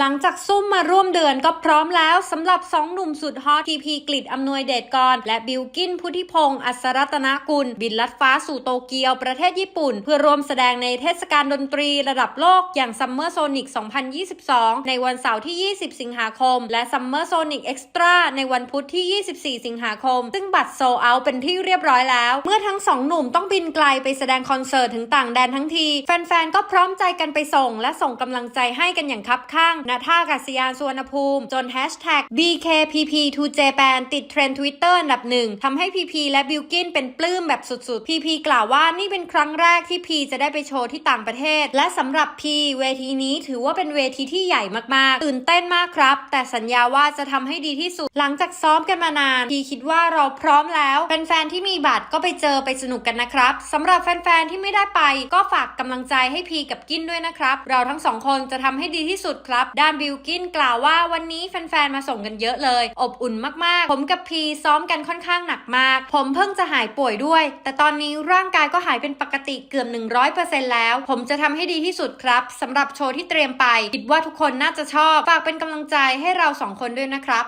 หลังจากซุ่มมาร่วมเดือนก็พร้อมแล้วสำหรับสองหนุ่มสุดฮอตพีพีกลิดอำนวยเดชกร และบิลกินพุทธิพงศ์อัศรัตนกุล บินลัดฟ้าสู่โตเกียวประเทศญี่ปุ่น เพื่อร่วมแสดงในเทศกาลดนตรีระดับโลกอย่าง Summer Sonic 2022 ในวันเสาร์ที่ 20 สิงหาคม และ Summer Sonic Extra ในวันพุธที่ 24 สิงหาคม ซึ่งบัตรโซเอาเป็นที่เรียบร้อยแล้ว เมื่อทั้งสองหนุ่มต้องบินไกลไปแสดงคอนเสิร์ตถึงต่างแดนทั้งที แฟนๆก็พร้อมใจกันไปส่ง และส่งกำลังใจให้กันอย่างคับข้างณท่าอากาศยานสุวรรณภูมิ จนแฮชแท็ก BKPP2Japan ติดเทรนด์ทวิตเตอร์อันดับหนึ่งทำให้พีพีและบิลกินเป็นปลื้มแบบสุดๆพีพีกล่าวว่านี่เป็นครั้งแรกที่พีจะได้ไปโชว์ที่ต่างประเทศ และสำหรับพีเวทีนี้ถือว่าเป็นเวทีที่ใหญ่มากๆ ตื่นเต้นมากครับ แต่สัญญาว่าจะทำให้ดีที่สุด หลังจากซ้อมกันมานานพีคิดว่าเราพร้อมแล้วแฟนๆที่มีบัตรก็ไปเจอไปสนุกกันนะครับสำหรับแฟนๆที่ไม่ได้ไปก็ฝากกำลังใจให้พีกับกินด้วยนะครับ เราทั้งสองคนจะทำให้ดีที่สุดครับด้านบิลกินกล่าวว่าวันนี้แฟนๆ มาส่งกันเยอะเลย อบอุ่นมากๆ ผมกับพีซ้อมกันค่อนข้างหนักมาก ผมเพิ่งจะหายป่วยด้วย แต่ตอนนี้ร่างกายก็หายเป็นปกติเกือบ 100%แล้ว ผมจะทำให้ดีที่สุดครับสำหรับโชว์ที่เตรียมไปคิดว่าทุกคนน่าจะชอบ ฝากเป็นกำลังใจให้เราสองคนด้วยนะครับ